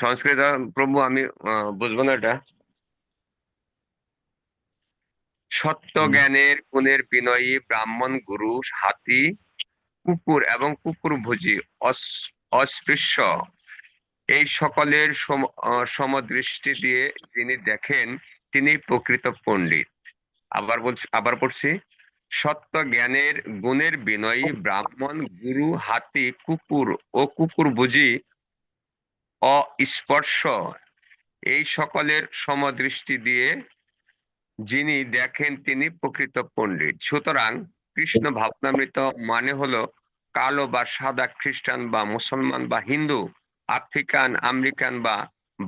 সংস্কৃত প্রভু আমি বুঝব না এটা। সত্য জ্ঞানের গুণের বিনয়ী ব্রাহ্মণ গুরু হাতি কুকুর এবং কুকুর ভোজি অস্পৃশ্য। এই সকলের সম- সমদৃষ্টি দিয়ে যিনি দেখেন তিনি প্রকৃত পণ্ডিত। আবার বলছি আবার পড়ছি। সত্য জ্ঞানের গুণের বিনয়ী ব্রাহ্মণ গুরু হাতি কুকুর ও কুকুর বুঝি অস্পর্শ। এই সকলের সমদৃষ্টি দিয়ে যিনি দেখেন তিনি প্রকৃত পণ্ডিত। সুতরাং কৃষ্ণ ভাবনামৃত মানে হলো কালো বা সাদা খ্রিস্টান বা মুসলমান বা হিন্দু, আফ্রিকান, আমেরিকান বা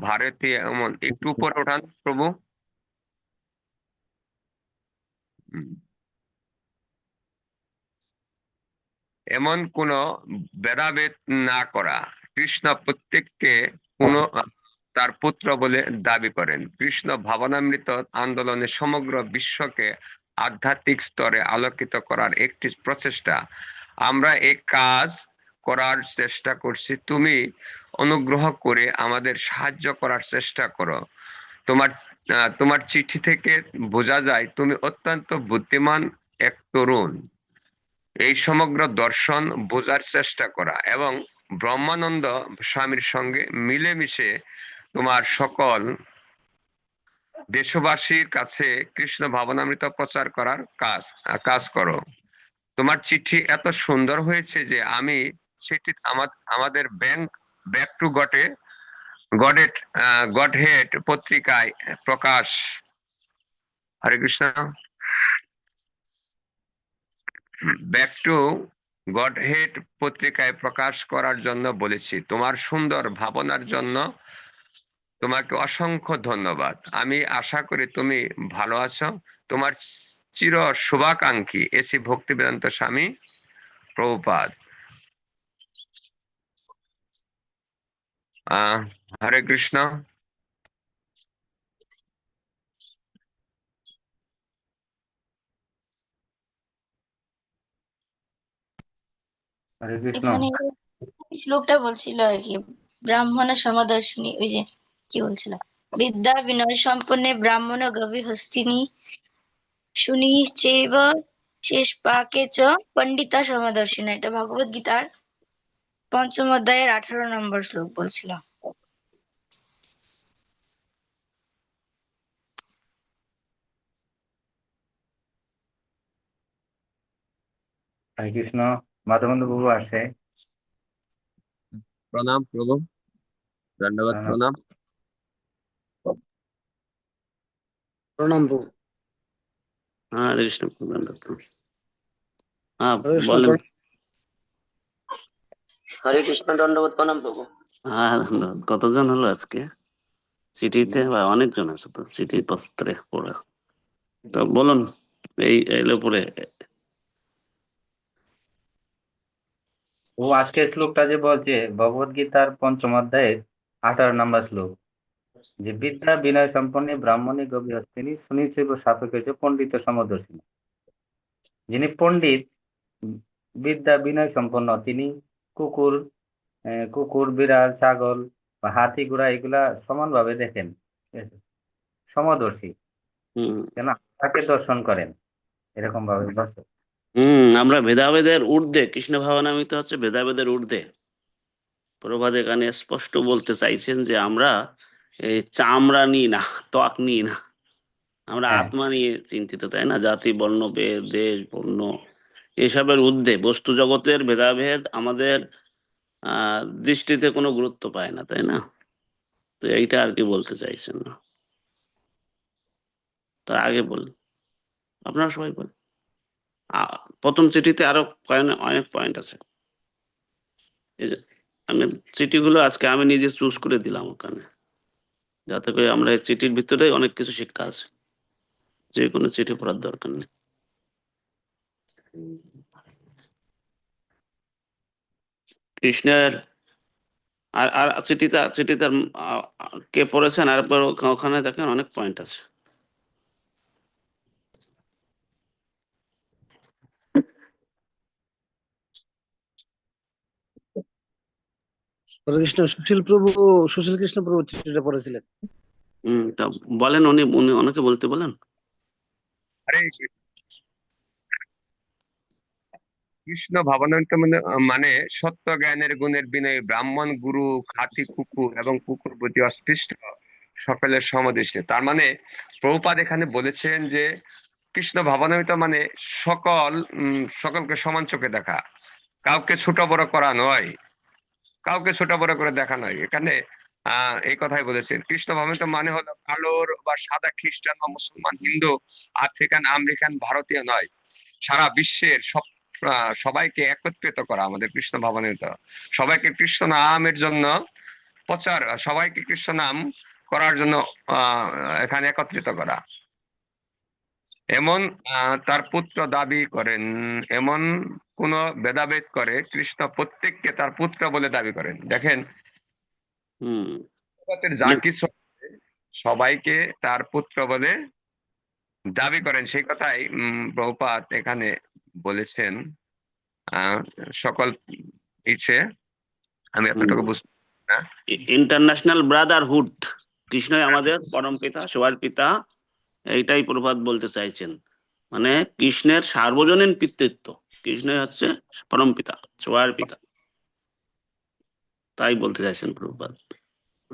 ভারতীয় এমন একটু উপর ওঠান, প্রভু। এমন কোন ভেদাভেদ না করা। কৃষ্ণ প্রত্যেককে কোন তার পুত্র বলে দাবি করেন। কৃষ্ণ ভাবনামৃত আন্দোলনে সমগ্র বিশ্বকে আধ্যাত্মিক স্তরে আলোকিত করার একটি প্রচেষ্টা। আমরা এই কাজ করার চেষ্টা করছি। তুমি অনুগ্রহ করে আমাদের সাহায্য করার চেষ্টা করো। তোমার তোমার চিঠি থেকে বোঝা যায় তুমি অত্যন্ত বুদ্ধিমান এক তরুণ। এই সমগ্র দর্শন বোঝার চেষ্টা করা এবং ব্রহ্মানন্দ স্বামীর সঙ্গে মিলেমিশে তোমার সকল দেশবাসীর কাছে কৃষ্ণ ভাবনামৃত প্রচার করার কাজ কাজ করো। তোমার চিঠি এত সুন্দর হয়েছে যে আমি সেটি আমাদের ব্যাংক, ব্যাক টু গটে গডেট গড হেড পত্রিকায় প্রকাশ। Hare Krishna. Back to Godhead পত্রিকায় প্রকাশ করার জন্য বলেছি, তোমার সুন্দর ভাবনার জন্য তোমাকে অসংখ্য ধন্যবাদ। আমি আশা করি তুমি ভালো আছো। তোমার চির শুভাকাঙ্ক্ষী এসি ভক্তি বেদান্ত স্বামী প্রভুপাদ। হরে কৃষ্ণ। হরে কৃষ্ণ। শ্লোকটা বলছিল আর কি ব্রাহ্মণ সমাদর্শিনী ওই যে কি বলছিল? বিদ্যা বিনয় সম্পন্নে ব্রাহ্মণ গভী হস্তিনী শুনি চেব শেষ পাকে চ পণ্ডিতা সমাদর্শিনী। এটা ভগবত গীতার পঞ্চম অধ্যায়ের আঠারো নম্বর শ্লোক বলছিল। হরে কৃষ্ণ। মাধবন্ধু বাবু আসে প্রণাম প্রভু। ধন্যবাদ হ্যাঁ। প্রণাম। প্রণাম প্রভু। হরে কৃষ্ণ। হ্যাঁ হরে কৃষ্ণ বলেন। প্রণাম। হরে কৃষ্ণ দণ্ডবোধ প্রণাম প্রভু। হ্যাঁ ধন্যবাদ। কতজন হলো আজকে? চিঠিতে বা অনেকজন আছে তো চিঠি পত্রে পড়ে। তো বলুন এই এলে পরে ও আজকে শ্লোকটা যে বলছে ভগবত গীতার পঞ্চম অধ্যায়ের আঠারো নম্বর শ্লোক। যে বিদ্যা বিনয় সম্পন্ন ব্রাহ্মণী গভীর হস্তিনী সুনিশ্চয় সাপেক্ষ পণ্ডিত সমদর্শিনী। যিনি পণ্ডিত বিদ্যা বিনয় সম্পন্ন তিনি কুকুর কুকুর বিড়াল ছাগল বা হাতি ঘোড়া এগুলা সমানভাবে দেখেন ঠিক আছে? সমদর্শী। কেন? তাকে দর্শন করেন এরকম ভাবে দর্শন হম আমরা ভেদাভেদের ঊর্ধ্বে কৃষ্ণ ভাবনামিত হচ্ছে ভেদাভেদের ঊর্ধ্বে। প্রভাত এখানে স্পষ্ট বলতে চাইছেন যে আমরা এই চামড়া নিই না ত্বক নিই না। আমরা হ্যাঁ। আত্মা নিয়ে চিন্তিত তাই না? জাতি বর্ণ বেদ দেশ বর্ণ এসবের ঊর্ধ্বে। বস্তু জগতের ভেদাভেদ আমাদের আহ দৃষ্টিতে কোনো গুরুত্ব পায় না তাই না? তো এইটা আর কি বলতে চাইছেন? না তার আগে বলুন। আপনারা সবাই বলুন। প্রথম চিঠিতে আরও অনেক পয়েন্ট আছে। আমি চিঠিগুলো আজকে আমি নিজে চুজ করে দিলাম ওখানে। যাতে করে আমরা এই চিঠির ভিতরে অনেক কিছু শিক্ষা আছে। যে কোনো চিঠি পড়ার দরকার নেই। কৃষ্ণের, আর আর চিঠিতে চিঠিতে কে পড়েছেন? আর ওখানে দেখেন অনেক পয়েন্ট আছে। কৃষ্ণ সুশীল প্রভু সুশীল কৃষ্ণ প্রভু চিঠিটা পড়েছিলেন। হম তা বলেন উনি উনি অনেকে বলতে বলেন। কৃষ্ণ। কৃষ্ণ ভাবনান্ত মানে মানে সত্য জ্ঞানের গুণের বিনয় ব্রাহ্মণ গুরু খাতি কুকুর এবং কুকুর প্রতি অস্পৃষ্ট সকলের সমদৃষ্টে। তার মানে প্রভুপাদ এখানে বলেছেন যে কৃষ্ণ ভাবনামিত মানে সকল সকলকে সমান চোখে দেখা। কাউকে ছোট বড় করা নয়। কাউকে ছোট বড় করে দেখা নয়। এখানে আহ এই কথাই বলেছেন। কৃষ্ণ ভাবনামিত মানে হলো কালোর বা সাদা খ্রিস্টান বা মুসলমান, হিন্দু, আফ্রিকান, আমেরিকান, ভারতীয় নয়। সারা বিশ্বের সব সবাইকে একত্রিত করা আমাদের কৃষ্ণ ভাবনামিত সবাইকে কৃষ্ণ নামের জন্য প্রচার, সবাইকে কৃষ্ণ নাম করার জন্য এখানে একত্রিত করা। এমন তার পুত্র দাবি করেন এমন কোন ভেদাভেদ করে কৃষ্ণ প্রত্যেককে তার পুত্র বলে দাবি করেন। দেখেন যা কিছু সবাইকে তার পুত্র বলে দাবি করেন। সেই কথাই উম, প্রভুপাদ এখানে বলেছেন সকল ইচ্ছে। আমি আপনাকে বুঝতে ইন্টারন্যাশনাল ব্রাদারহুড কৃষ্ণই আমাদের পরম পিতা সবার পিতা। এইটাই প্রভাত বলতে চাইছেন। মানে কৃষ্ণের সার্বজনীন পিতৃত্ব। কৃষ্ণ হচ্ছে পরম পিতা, সবার পিতা। তাই বলতে চাইছেন প্রভুপাদ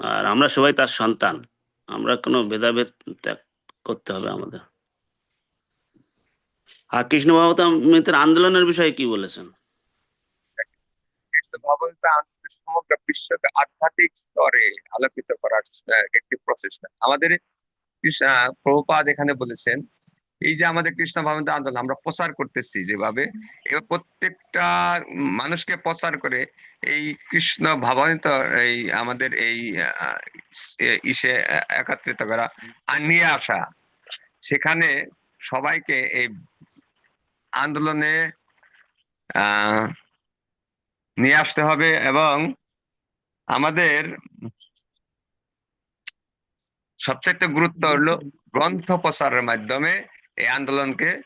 আর আমরা সবাই তার সন্তান। আমরা কোনো ভেদাভেদ ত্যাগ করতে হবে আমাদের। আর কৃষ্ণ ভাবতামিতের আন্দোলনের বিষয়ে কি বলেছেন? সমগ্র বিশ্বকে আধ্যাত্মিক স্তরে আলোকিত করার একটি প্রচেষ্টা আমাদের প্রভুপাদ এখানে বলেছেন, এই যে আমাদের কৃষ্ণ ভাবন্ত আন্দোলন, আমরা প্রচার করতেছি যেভাবে প্রত্যেকটা মানুষকে প্রচার করে এই কৃষ্ণ ভাবান্বিত এই আমাদের এই ইসে একত্রিত করা আর নিয়ে আসা, সেখানে সবাইকে এই আন্দোলনে নিয়ে আসতে হবে এবং আমাদের সবচেয়ে গুরুত্ব হলো গ্রন্থ প্রচারের মাধ্যমে এই আন্দোলনকে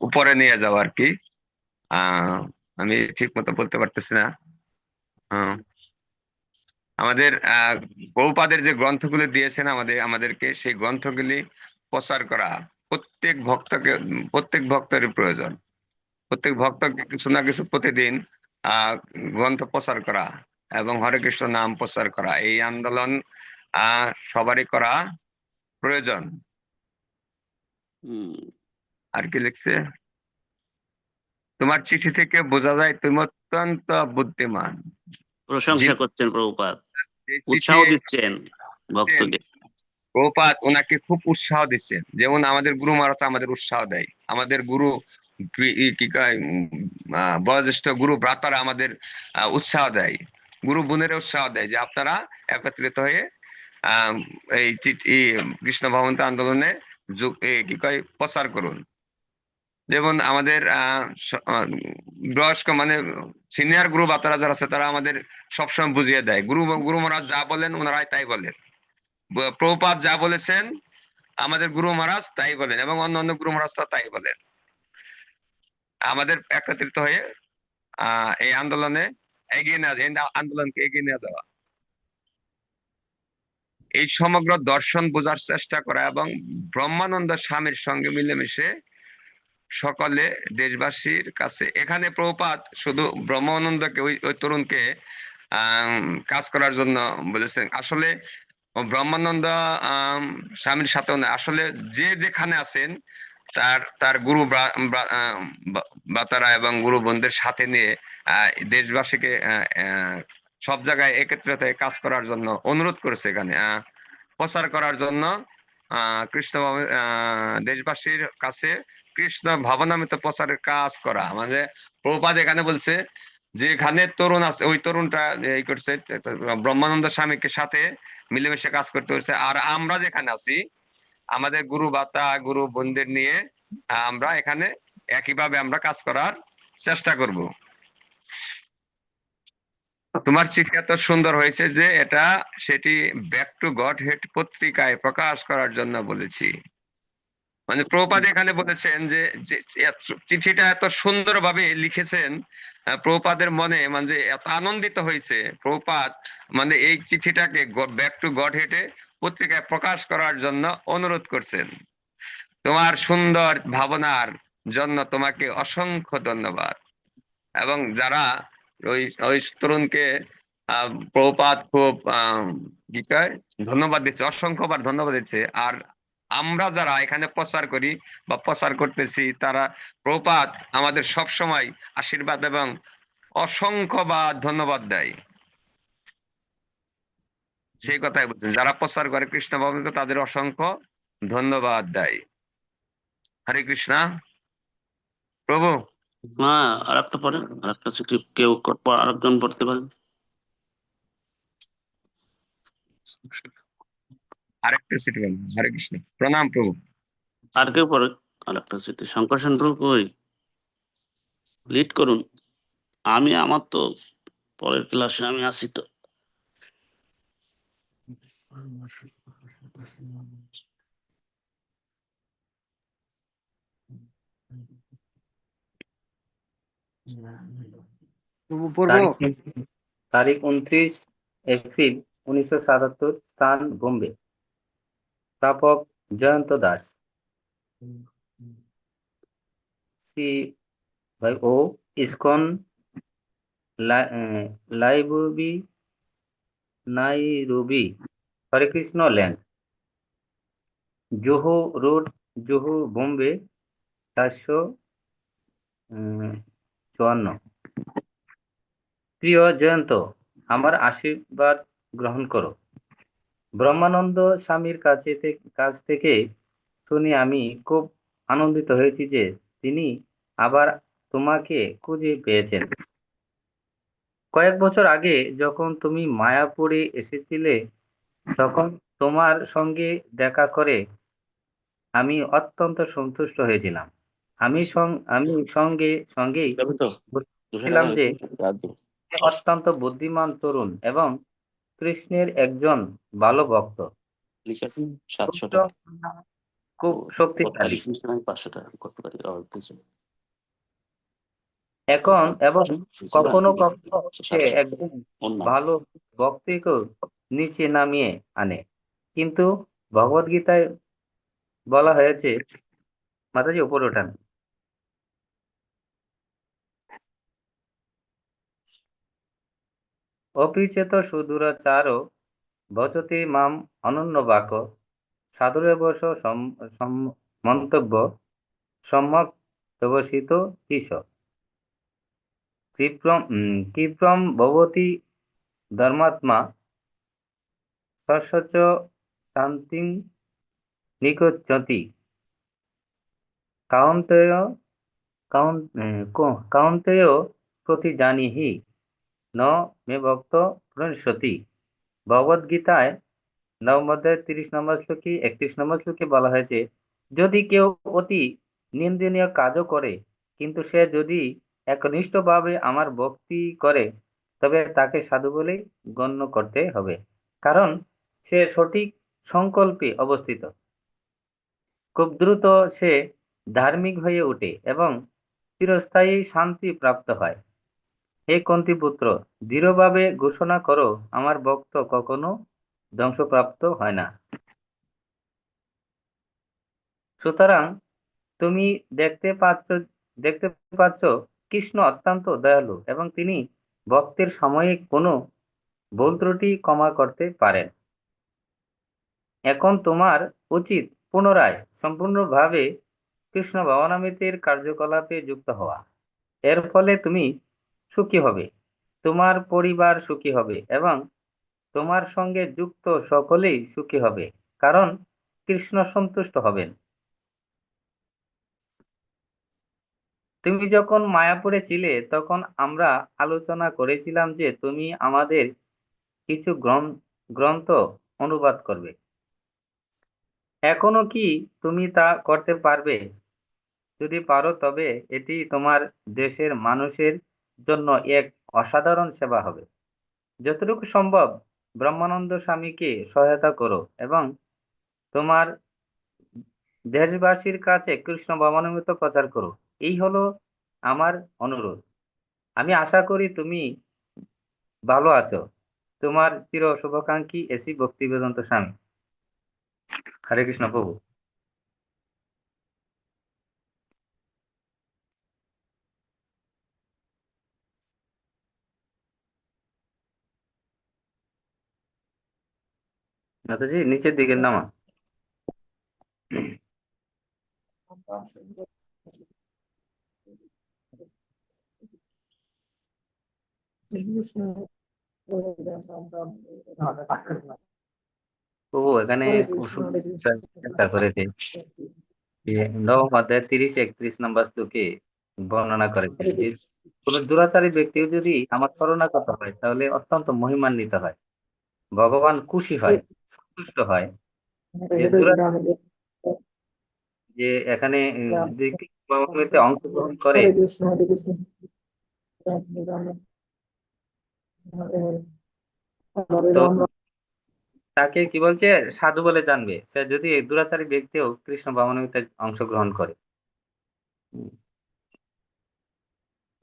উপরে নিয়ে যাওয়া আর কি। আমি ঠিক মতো বলতে পারতেছি না। আমাদের বহুপাদের যে গ্রন্থগুলি দিয়েছেন আমাদের, আমাদেরকে সেই গ্রন্থগুলি প্রচার করা প্রত্যেক ভক্তকে, প্রত্যেক ভক্তের প্রয়োজন। প্রত্যেক ভক্তকে কিছু না কিছু প্রতিদিন, আহ, গ্রন্থ প্রচার করা। এবং হরে কৃষ্ণ নাম প্রচার করা। এই আন্দোলন সবারই করা প্রয়োজন। আর কি লিখছে? তোমার চিঠি থেকে বোঝা যায় তুমি অত্যন্ত বুদ্ধিমান। প্রশংসা করছেন প্রভুপাদ। এই উৎসাহ দিচ্ছেন ভক্তকে। প্রপাত ওনাকে খুব উৎসাহ দিচ্ছেন যেমন আমাদের গুরু মহারাজ আমাদের উৎসাহ দেয়। আমাদের গুরু কি- কয় বয়োজ্যেষ্ঠ গুরু ভ্রাতারা আমাদের উৎসাহ দেয়। গুরু বোনের উৎসাহ দেয় যে আপনারা একত্রিত হয়ে এই কৃষ্ণ ভবন্ত আন্দোলনে কি কয়, প্রচার করুন। যেমন আমাদের বয়স্ক মানে সিনিয়র গুরু বাতারা যারা আছে, তারা আমাদের সবসময় বুঝিয়ে দেয়। গুরু গুরু মহারাজ যা বলেন, ওনারাই তাই বলেন। প্রভুপাদ যা বলেছেন, আমাদের গুরু মহারাজ তাই বলেন এবং অন্য অন্য গুরু মহারাজ তাই বলেন। আমাদের একত্রিত হয়ে এই আন্দোলনে এগিয়ে এই আন্দোলনকে এগিয়ে নিয়ে যাওয়া। এই সমগ্র দর্শন বোঝার চেষ্টা করা এবং ব্রহ্মানন্দ স্বামীর সঙ্গে মিলেমিশে সকলে দেশবাসীর কাছে, এখানে প্রপাত শুধু ব্রহ্মানন্দকে, ওই ওই তরুণকে কাজ করার জন্য বলেছেন। আসলে ব্রহ্মানন্দ স্বামীর সাথে না, আসলে যে যেখানে আছেন তার তার গুরু বাতারা এবং গুরু বোনদের সাথে নিয়ে দেশবাসীকে সব জায়গায় একত্রিত কাজ করার জন্য অনুরোধ করেছে এখানে। প্রচার করার জন্য কৃষ্ণ দেশবাসীর কাছে কৃষ্ণ ভাবনামিত প্রচারের কাজ করা। মানে প্রভুপাদ এখানে বলছে যেখানে তরুণ আছে, ওই তরুণটা এই করছে, ব্রহ্মানন্দ স্বামীকে সাথে মিলেমিশে কাজ করতে হচ্ছে আর আমরা যেখানে আছি আমাদের গুরু বাতা গুরু বন্ধের নিয়ে আমরা এখানে একইভাবে আমরা কাজ করার চেষ্টা করব। তোমার চিঠি এত সুন্দর হয়েছে যে এটা সেটি ব্যাক টু গড হেড পত্রিকায় প্রকাশ করার জন্য বলেছি। মানে প্রপাদ এখানে বলেছেন যে চিঠিটা এত সুন্দরভাবে লিখেছেন প্রপাদের মনে মানে এত আনন্দিত হয়েছে। প্রভুপাদ মানে এই চিঠিটাকে ব্যাক টু গড হেটে পত্রিকায় প্রকাশ করার জন্য অনুরোধ করছেন। তোমার সুন্দর ভাবনার জন্য তোমাকে অসংখ্য ধন্যবাদ। এবং যারা ওই ওই তরুণকে প্রভুপাদ খুব কি কয়, ধন্যবাদ দিচ্ছে, অসংখ্যবার ধন্যবাদ দিচ্ছে। আর আমরা যারা এখানে প্রচার করি বা প্রচার করতেছি, তারা প্রপাত আমাদের সব সময় আশীর্বাদ এবং অসংখ্যবার ধন্যবাদ দেয়। সেই কথাই বলছেন যারা প্রচার করে কৃষ্ণ ভবনকে, তাদের অসংখ্য ধন্যবাদ দেয়। হরে কৃষ্ণা। প্রভু। হ্যাঁ আর একটা আর একটা কেউ আরেকজন পড়তে পারেন আরেকটা সিটি হরে কৃষ্ণ। প্রণাম প্রভু। আর কেউ পড়ে? আর একটা চিঠি শঙ্কর প্রভু কই? লিড করুন। আমি আমার তো পরের ক্লাসে আমি আসি তো। তারিখ তারিখ উনত্রিশ এপ্রিল উনিশশো সাতাত্তর স্থান বোম্বে। প্রাপক জয়ন্ত দাস সি ভাই ও ISKCON library Nairobi Hare Krishna land Juhu road Juhu Bombay চারশো চুয়ান্ন। প্রিয় জয়ন্ত, আমার আশীর্বাদ গ্রহণ করো। ব্রহ্মানন্দ স্বামীর কাছে কাছ থেকে শুনে আমি খুব আনন্দিত হয়েছি যে তিনি আবার তোমাকে খুঁজে পেয়েছেন। কয়েক বছর আগে যখন তুমি মায়াপুরে এসেছিলে তখন তোমার সঙ্গে দেখা করে আমি অত্যন্ত সন্তুষ্ট হয়েছিলাম। আমি আমি সঙ্গে সঙ্গেই বলছিলাম যে অত্যন্ত বুদ্ধিমান তরুণ এবং কৃষ্ণের একজন ভালো ভক্ত। সাতশো টাকা। খুব শক্তিশালী। পাঁচশো টাকা করতে পারি আর কিছু। এখন এবং কখনো কখনো সে। একজন ভালো ভক্তিকেও নিচে নামিয়ে আনে। কিন্তু ভগবত গীতায় বলা হয়েছে মাতাজি উপরে ওঠান। অপিচেত সুদূরাচারো ভজতে মাম অনন্য বাক। সাধুরেবশ মন্তব্য, সম্যক ব্যবসিত কিস। ক্ষিপ্রম ক্ষিপ্রম ভবতি ধর্মাত্মা সস্য শান্তিং নিগচ্ছতি। কাউন্তেয় কাউন্তেয় প্রতি জানিহি। ন মে ভক্ত প্রণশ্যতি ভগবদ গীতায় নবম অধ্যায় তিরিশ নম্বর শ্লোকে একত্রিশ নম্বর শ্লোকে বলা হয়েছে যদি কেউ অতি নিন্দনীয় কাজও করে কিন্তু সে যদি একনিষ্ঠভাবে আমার ভক্তি করে, তবে তাকে সাধু বলেই গণ্য করতে হবে। কারণ সে সঠিক সংকল্পে অবস্থিত। খুব দ্রুত সে ধার্মিক হয়ে ওঠে এবং চিরস্থায়ী শান্তি প্রাপ্ত হয়। হে কুন্তিপুত্র দৃঢ়ভাবে ঘোষণা করো, আমার ভক্ত কখনো ধ্বংসপ্রাপ্ত হয় না। সুতরাং তুমি দেখতে পাচ্ছ দেখতে পাচ্ছ কৃষ্ণ অত্যন্ত দয়ালু এবং তিনি ভক্তের সাময়িক কোনো ভুল ত্রুটি ক্ষমা করতে পারেন। এখন তোমার উচিত পুনরায় সম্পূর্ণভাবে কৃষ্ণ ভাবনামৃতের কার্যকলাপে যুক্ত হওয়া। এর ফলে তুমি সুখী হবে, তোমার পরিবার সুখী হবে এবং তোমার সঙ্গে যুক্ত সকলেই সুখী হবে, কারণ কৃষ্ণ সন্তুষ্ট হবেন। তুমি যখন মায়াপুরে ছিলে, তখন আমরা আলোচনা করেছিলাম যে তুমি আমাদের কিছু গ্রন- গ্রন্থ অনুবাদ করবে। এখনও কি তুমি তা করতে পারবে? যদি পারো, তবে এটি তোমার দেশের মানুষের জন্য এক অসাধারণ সেবা হবে। যতটুকু সম্ভব ব্রহ্মানন্দ স্বামীকে সহায়তা করো এবং তোমার দেশবাসীর কাছে কৃষ্ণ ভাবনামৃত প্রচার করো। এই হলো আমার অনুরোধ। আমি আশা করি তুমি ভালো আছো। তোমার চির শুভাকাঙ্ক্ষী এসি ভক্তি বেদান্ত স্বামী। হরে কৃষ্ণ প্রভু। মাতাজি নিচের দিকের নামা। একত্রিশ নম্বর বর্ণনা দুরাচারী যদি আমার শরণাগত হয় তাহলে অত্যন্ত মহিমান্বিত হয়। ভগবান খুশি হয়। সন্তুষ্ট হয়। যে যে এখানে উম, অংশগ্রহণ করে। তো তাকে কি বলছে? সাধু বলে জানবে। সে যদি দুরাচারী ব্যক্তিও কৃষ্ণ ভাবনামৃতে অংশগ্রহণ করে।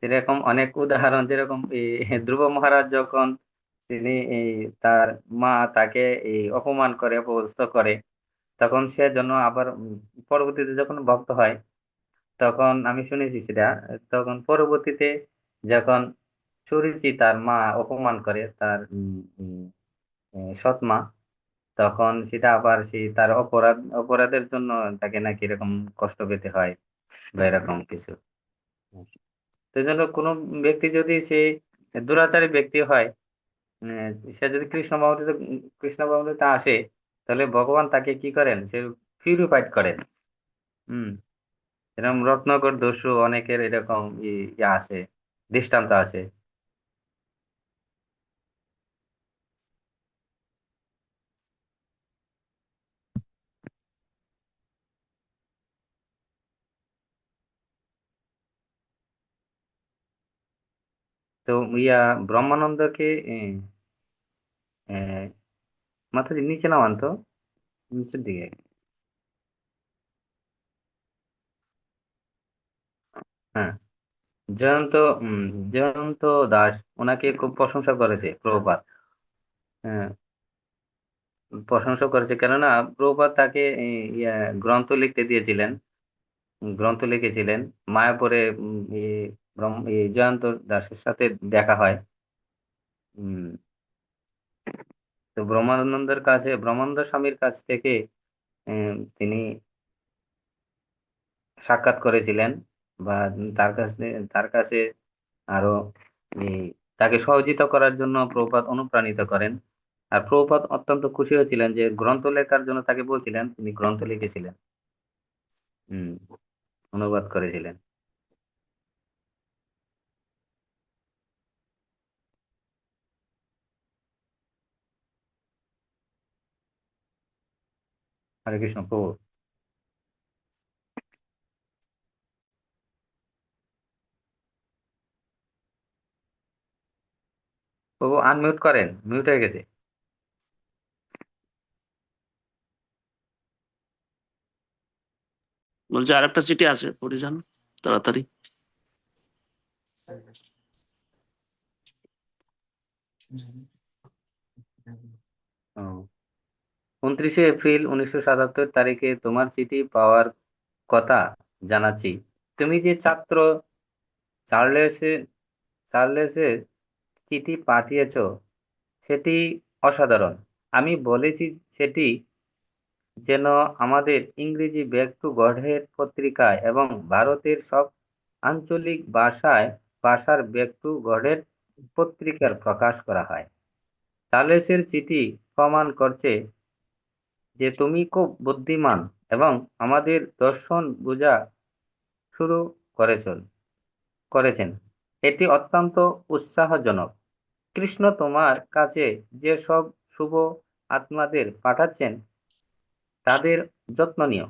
এরকম অনেক উদাহরণ যেরকম ধ্রুব মহারাজ যখন তিনি তার মা তাকে এই অপমান করে, অপদস্থ করে। তখন সে জন্য আবার পরবর্তীতে যখন ভক্ত হয়, তখন আমি শুনেছি সেটা, তখন পরবর্তীতে যখন সুরুচি তার মা অপমান করে, তার সৎ মা তখন সেটা আবার সেই তার অপরাধ, অপরাধের জন্য তাকে নাকি এরকম কষ্ট পেতে হয় বা এরকম কিছু। এই জন্য কোনো ব্যক্তি যদি সে দুরাচারী ব্যক্তি হয় সে যদি কৃষ্ণ ভাবতে কৃষ্ণ ভাবতে আসে, তাহলে ভগবান তাকে কি করেন? সে পিউরিফাইড করেন। হম। এরকম রত্নকর দস্যু অনেকের এরকম ইয়ে আছে দৃষ্টান্ত আছে তো ইয়া ব্রহ্মানন্দকে মাথাজি নিচে নামান তো, নিচের দিকে। হ্যাঁ জয়ন্ত জয়ন্ত দাস, ওনাকে খুব প্রশংসা করেছে প্রভুপাদ হ্যাঁ প্রশংসা করেছে, কেননা প্রভুপাদ তাকে গ্রন্থ লিখতে দিয়েছিলেন। গ্রন্থ লিখেছিলেন, মায়াপুরে জয়ন্ত দাসের সাথে দেখা হয়। তো ব্রহ্মানন্দের কাছে, ব্রহ্মানন্দ স্বামীর কাছ থেকে তিনি সাক্ষাৎ করেছিলেন বা তার কাছে তার কাছে আরও তাকে সহযোগিতা করার জন্য প্রপাত অনুপ্রাণিত করেন। আর প্রপাত অত্যন্ত খুশি হয়েছিলেন যে গ্রন্থ লেখার জন্য তাকে বলছিলেন, তিনি গ্রন্থ লিখেছিলেন। হম অনুবাদ করেছিলেন। হরে কৃষ্ণ প্রভু। প্রভু আনমিউট করেন। মিউট হয়ে গেছে। বলছে আর একটা চিঠি আছে পড়ে যান তাড়াতাড়ি। উনত্রিশে এপ্রিল উনিশশো সাতাত্তর তারিখে তোমার চিঠি পাওয়ার কথা জানাচ্ছি। তুমি যে ছাত্র, চার্লেসে চার্লেসের চিঠি পাঠিয়েছ, সেটি অসাধারণ। আমি বলেছি সেটি যেন আমাদের ইংরেজি ব্যাক টু গডহেড পত্রিকায় এবং ভারতের সব আঞ্চলিক ভাষায় ভাষার ব্যাক টু গডহেড পত্রিকার প্রকাশ করা হয়। চার্লেসের চিঠি প্রমাণ করছে যে তুমি খুব বুদ্ধিমান এবং আমাদের দর্শন বোঝা শুরু করেছ করেছেন। এটি অত্যন্ত উৎসাহজনক। কৃষ্ণ তোমার কাছে যে সব শুভ আত্মাদের পাঠাচ্ছেন, তাদের যত্ন নিও।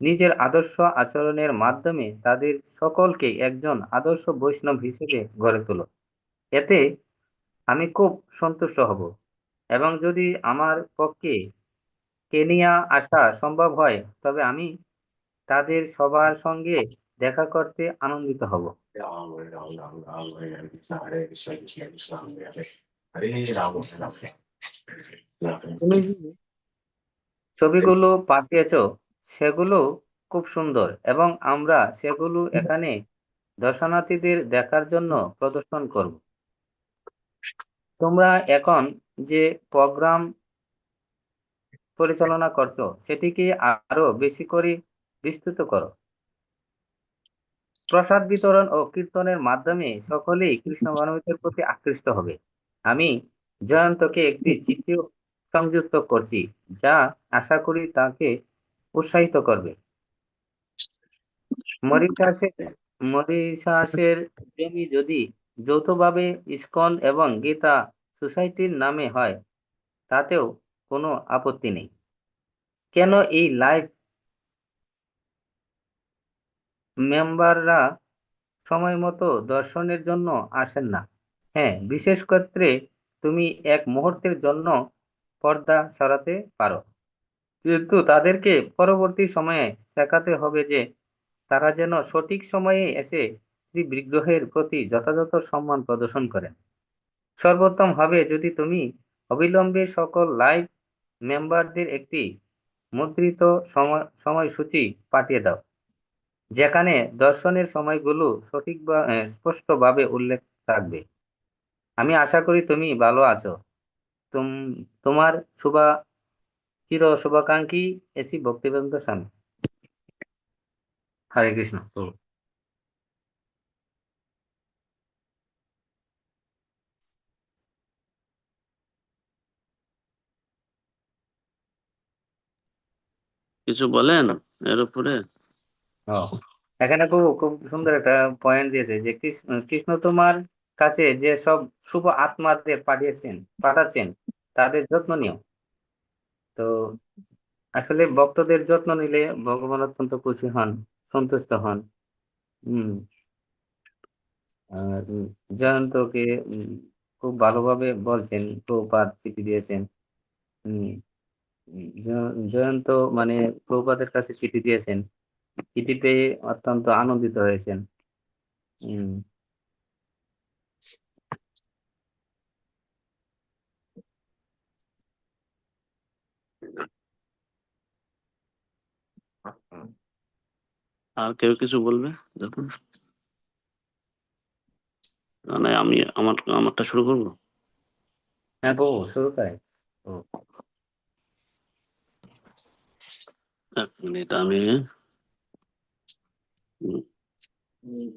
নিজের আদর্শ আচরণের মাধ্যমে তাদের সকলকে একজন আদর্শ বৈষ্ণব হিসেবে গড়ে তোলো। এতে আমি খুব সন্তুষ্ট হব এবং যদি আমার পক্ষে কেনিয়া আসা সম্ভব হয়? তবে আমি তাদের সবার সঙ্গে দেখা করতে আনন্দিত হব। তুমি ছবিগুলো পাঠিয়েছ, সেগুলো খুব সুন্দর এবং আমরা সেগুলো এখানে দর্শনার্থীদের দেখার জন্য প্রদর্শন করব। তোমরা এখন যে প্রোগ্রাম পরিচালনা করছ, সেটিকে আরও বেশি করে বিস্তৃত করো। প্রসাদ বিতরণ ও কীর্তনের মাধ্যমে সকলেই কৃষ্ণ মানবীদের প্রতি আকৃষ্ট হবে। আমি জয়ন্তকে একটি চিঠি সংযুক্ত করছি, যা আশা করি তাকে উৎসাহিত করবে। মরিশাসের মরিশাসের প্রেমী যদি যৌথভাবে ইসকন এবং গীতা সোসাইটির নামে হয়, তাতেও কোনো আপত্তি নেই। কেন এই লাইভ মেম্বাররা সময় মতো দর্শনের জন্য আসেন না? হ্যাঁ বিশেষ ক্ষেত্রে তুমি এক মুহূর্তের জন্য পর্দা সরাতে পারো। কিন্তু তাদেরকে পরবর্তী সময়ে শেখাতে হবে যে তারা যেন সঠিক সময়ে এসে শ্রী বিগ্রহের প্রতি যথাযথ সম্মান প্রদর্শন করেন। সর্বোত্তম হবে যদি তুমি অবিলম্বে সকল লাইভ মেম্বারদের একটি মুদ্রিত সময়, সময়সূচি পাঠিয়ে দাও, যেখানে দর্শনের সময়গুলো সঠিক স্পষ্টভাবে উল্লেখ থাকবে। আমি আশা করি তুমি ভালো আছো। তুম, তোমার শুভা, চির শুভাকাঙ্ক্ষী এসি ভক্তিবেন্দ্র স্বামী। হরে কৃষ্ণ। কিছু বলেন এর উপরে? এখানে খুব খুব সুন্দর একটা পয়েন্ট দিয়েছে যে কৃষ্ণ তোমার কাছে যে সব শুভ আত্মাদের পাঠিয়েছেন, পাঠাচ্ছেন, তাদের যত্ন নিও। তো আসলে ভক্তদের যত্ন নিলে ভগবান অত্যন্ত খুশি হন, সন্তুষ্ট হন। হম। জয়ন্তকে খুব ভালোভাবে বলছেন প্রপাত চিঠি দিয়েছেন। হম। জয়ন্ত মানে প্রভুপাদের কাছে চিঠি দিয়েছেন। চিঠি পেয়ে অত্যন্ত আনন্দিত হয়েছেন। আর কেউ কিছু বলবে দেখুন মানে আমি আমার আমারটা শুরু করব? হ্যাঁ শুরু করে এক মিনিট আমি হুম।